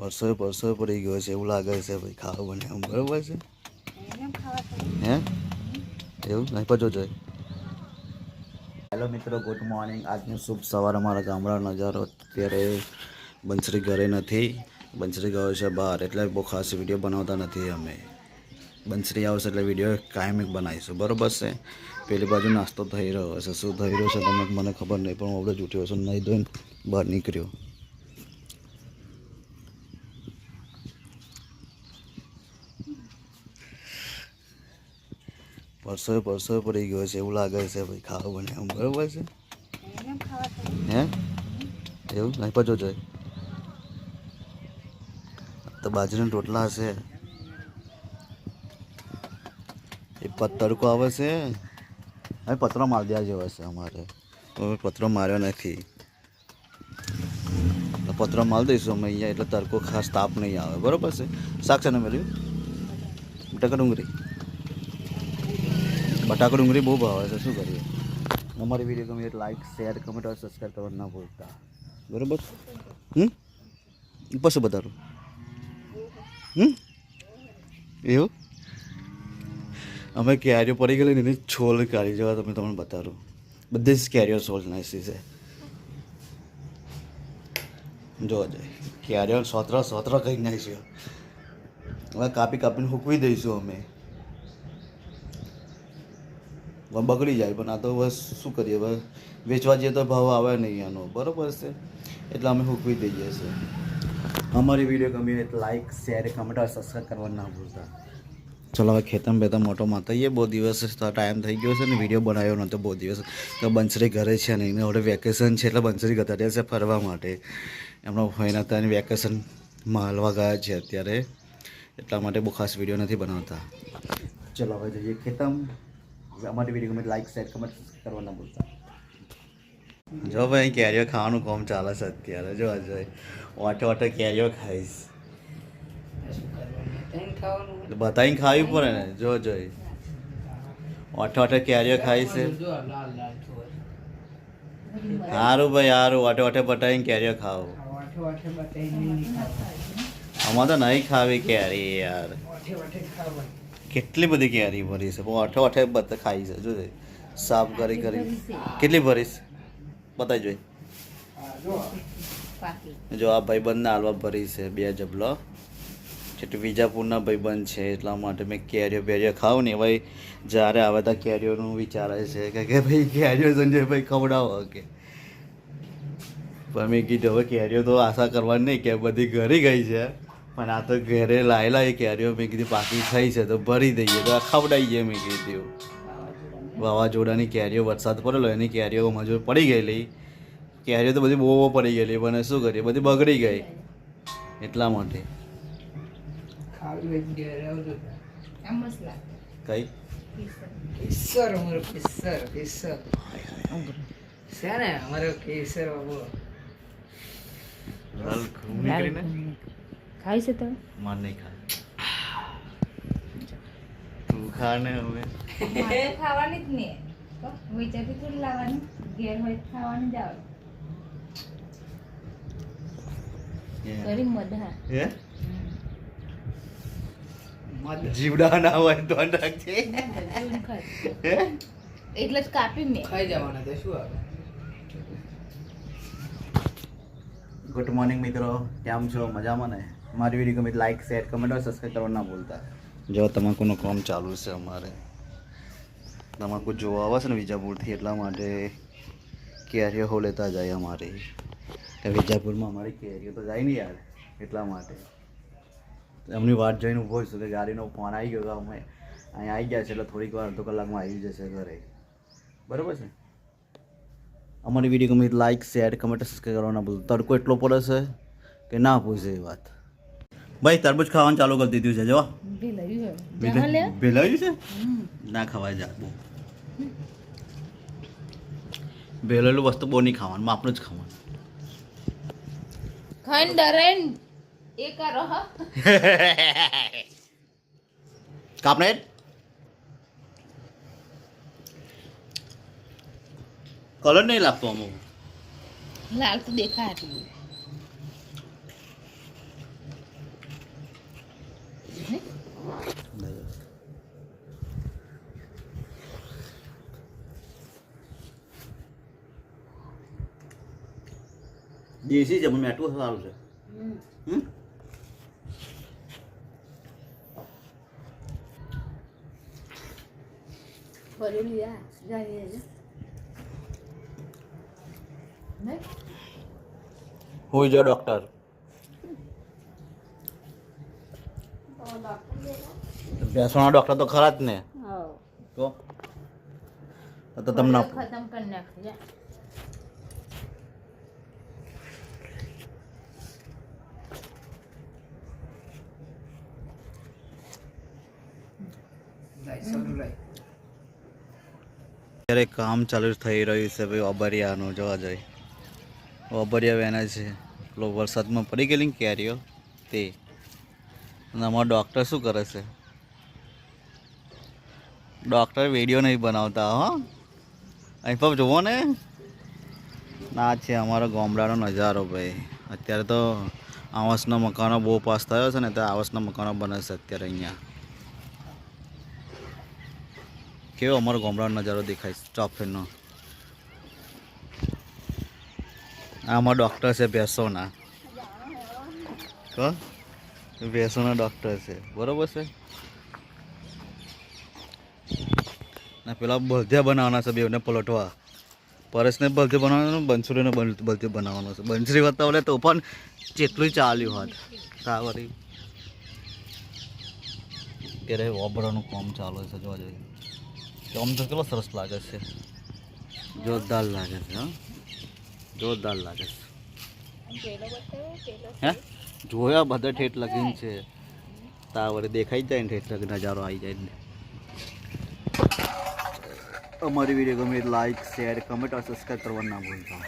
પરસો વર્ષો પડી ગયો છે એવું લાગે છે ભાઈ ખાવા બને આમ બરોબર છે? હે? એવું? નહીં પચો જાય હેલો મિત્રો ગુડ મોર્નિંગ આજનો શુભ સવાર અમારા ગામડાનો નજારો. અત્યારે બંસરી ઘરે નથી. બંસરી ગયો છે બહાર એટલે બહુ ખાસ વીડિયો બનાવતા નથી અમે. બંસરી આવશે એટલે વીડિયો કાયમિક બનાવીશું. બરોબર છે? પેલી બાજુ નાસ્તો થઈ રહ્યો છે. શું થઈ રહ્યો છે? તમને મને ખબર નહીં પણ હું આપણે જ ઉઠ્યો છું. નહીં ધોઈને બહાર નીકળ્યો. પરસો પરસોય પડી ગયો છે એવું લાગે છે ભાઈ ખાવા બને એમ બરોબર છે? હે? એવું? નહીં પચો જોઈ તો બાજરીના રોટલા હશે એ તડકો આવે છે. હવે પતરો માર દેવા જેવો છે અમારે. હવે પતરો માર્યો નથી. પતરો માલ દઈશું અમે અહીંયા એટલે તડકો ખાસ તાપ નહીં આવે. બરોબર છે? શાક છે ને મેળ્યું બટાકા ડુંગળી. બટાકા ડુંગળી બહુ ભાવે છે, શું કરીએ? અમારી વીડિયો ગમે લાઈક શેર કમેન્ટ અને સબસ્ક્રાઈબ કરવા ના ભૂલતા. બરાબર? હમ? પછી બતાડું. હમ? એવું? અમે કેરીઓ પડી ગયેલી ને એની છોલ કાઢી જવા તમે તમને બતાડું. બધી જ કેરીઓ છોલ નાસી છે. જોવા જાય કેરીઓ સોતરા સોતરા કંઈક નાખ્યો હવે કાપી કાપીને હૂકવી દઈશું અમે. બગડી જાય. પણ આ તો બસ શું કરીએ? હવે વેચવા જઈએ તો ભાવ આવે નહીં આનો. બરાબર છે. એટલે અમે હૂકવી દઈએ છીએ. અમારી વીડિયો ગમી હોય તો લાઈક શેર કમેન્ટ સબસ્ક્રાઈબ કરવા ના ભૂલતા. ચલો હવે ખેતમ બેતમ મોટો માતાઈએ બહુ દિવસ ટાઈમ થઈ ગયો છે ને વીડિયો બનાવ્યો નહોતો બહુ દિવસ. તો બંસરી ઘરે છે ને એને હવે વેકેશન છે એટલે બંસરી ગતા છે ફરવા માટે. એમનો ભાઈના ત્યાં વેકેશન માલવા ગયા છે અત્યારે. એટલા માટે બહુ ખાસ વીડિયો નથી બનાવતા. ચલો હવે જઈએ ખેતમ. અમારી વીડિયો ગમે લાઈક શેર કમેન્ટ કરવા ના ભૂલતા. જો ભાઈ, કેરીઓ ખાવાનું કોમ ચાલે છે અત્યારે. જો અજય ઓટો ઓટો કેરીઓ ખાઈશ. બતાવીને ખાવી પડે ને? જો જોઈ વાટે વાટે કેરીઓ ખાઈ છે સારું ભાઈ સારું વાટે વાટે બતાવીને કેરીઓ ખાવ અમારે તો નહીં ખાવી કેરી, યાર. કેટલી બધી કેરી ભરી છે? હું અઠે અઠે બધા ખાઈ છે જો સાફ કરી કરી. કેટલી ભરીશ? બતાવી જોઈ. જો આ ભાઈબંધના હાલવા ભરી છે બે જબલો. જેટલું વિજાપુરના ભાઈબંધ છે એટલા માટે મેં કેરીઓ બેરીઓ ખાઉં ને ભાઈ જ્યારે આવે ત્યાં કેરીઓનું વિચારે છે કે કે ભાઈ કેરીઓ સંજયભાઈ ખવડાવો કે. પણ મેં કીધું હવે કેરીઓ તો આશા કરવાની નહીં કે બધી ઘરી ગઈ છે. પણ આ તો ઘરે લાયેલા એ કેરીઓ મેં કીધી પાકી થઈ છે તો ભરી દઈએ. તો આ ખવડાવીએ મેં કીધું. વાવાઝોડાની કેરીઓ વરસાદ પડેલો એની કેરીઓ મજૂર પડી ગયેલી. કેરીઓ તો બધી બહુ બહુ પડી ગયેલી પણ શું કરીએ? બધી બગડી ગઈ. એટલા માટે. કઈ? કેસર. અમારો કેસર કેસર. છે ને અમારો કેસર બાબુ. ઘૂમી કરીને ખાઈ છે તમે? માર નહીં ખાય. તું ખાને હવે. ખાવાની જ નહીં. વિચારથી થોડી લાવવાની ઘેર હોય ખાવાની જ આવે. કરી મધા હે. જીવડા ના હોય તો રાખજે એટલે જ કાપી મેં. ખાઈ જવાના તો શું આવે? ગુડ મોર્નિંગ મિત્રો. કેમ છો? મજામાં ને? મારી વીડિયો ગમે લાઈક શેર કમેન્ટ અને સબસ્ક્રાઈબ કરવા ના ભૂલતા. જો તમાકુનું કામ ચાલુ છે અમારે. તમાકુ જોવા આવે છે ને વિજાપુરથી એટલા માટે કેરીઓ હો લેતા જાય અમારે. વિજાપુરમાં અમારી કેરીઓ તો જાય ને યાર, એટલા માટે. એમની વાત જોઈને ઊભો છું કે ગાડીનો ફોન આવી ગયો અમે અહીંયા આવી ગયા છે એટલે થોડીક વાર અડધો કલાકમાં આવી જશે ઘરે. બરાબર છે? અમારી વીડિયો ગમે લાઈક શેર કમેન્ટ સબસ્ક્રાઈબ કરવાના ભૂલ તડકો એટલો પડે છે કે ના પૂછે એ વાત. ભાઈ તરબૂચ ખાવાનું ચાલુ કરી દીધું છે જો. ભેલાયું છે. ના ખવાય જા બહુ. ભેલેલું વસ્તુ બહુ નહીં ખાવાનું માપનું જ ખાવાનું. ખાઈને ડરે એ કરો કાપને કલર નહીં લાગતો અમુક લાલ તો દેખાય દેશી જમણ મેટું સારું છે. હમ. Bolivia, ya vi ella. હું જો ડોક્ટર ભેંસોના ડોક્ટર તો ખરા જ ને. તો? તો તમને ખતમ કરી નાખજે. અત્યારે કામ ચાલુ થઈ રહ્યું છે ભાઈ ઓબરિયાનું જોવા જઈએ ઓબરિયા વેના છે. પેલો વરસાદમાં પડી ગયેલી ને કેરીઓ તે. અને અમારો ડૉક્ટર શું કરે છે? ડૉક્ટર વીડિયો નહીં બનાવતા, હો. અહીં પર જુઓ ને. ના છે, અમારો ગામડાનો નજારો ભાઈ. અત્યારે તો આવાસના મકાનો બહુ પાસ થયો છે ને, તો આવાસના મકાનો બને છે અત્યારે અહીંયા. કેવો અમારો ગામડાનો નજારો દેખાય છે આ આમાં ડૉક્ટર છે, ભેંસોના. કહો ભેંસોના ડૉક્ટર છે. બરોબર છે? ને, પેલા બલધ્યા બનાવવાના છે બેવને પલટવા. પરેશને બળદિયો બનાવવાનું બંસુરીને બળદિયો બનાવવાનો છે. બંસરી વધતા તો પણ જેટલું ચાલ્યું હોત સાવરી ત્યારે ઓબરાનું કામ ચાલુ છે, જોવા જઈએ. કામ તો કેટલો સરસ લાગે છે. જોરદાર લાગે છે, હા. જોરદાર લાગે છે. હે? જોયા બધા ઠેઠ લગીન છે. તા વળી દેખાઈ જાય ને ઠેઠ લગીન, નજારો આવી જાય ને. અમારી વીડિયો ગમે લાઈક શેર કમેન્ટ અને સબસ્ક્રાઈબ કરવાનું ના ભૂલતા.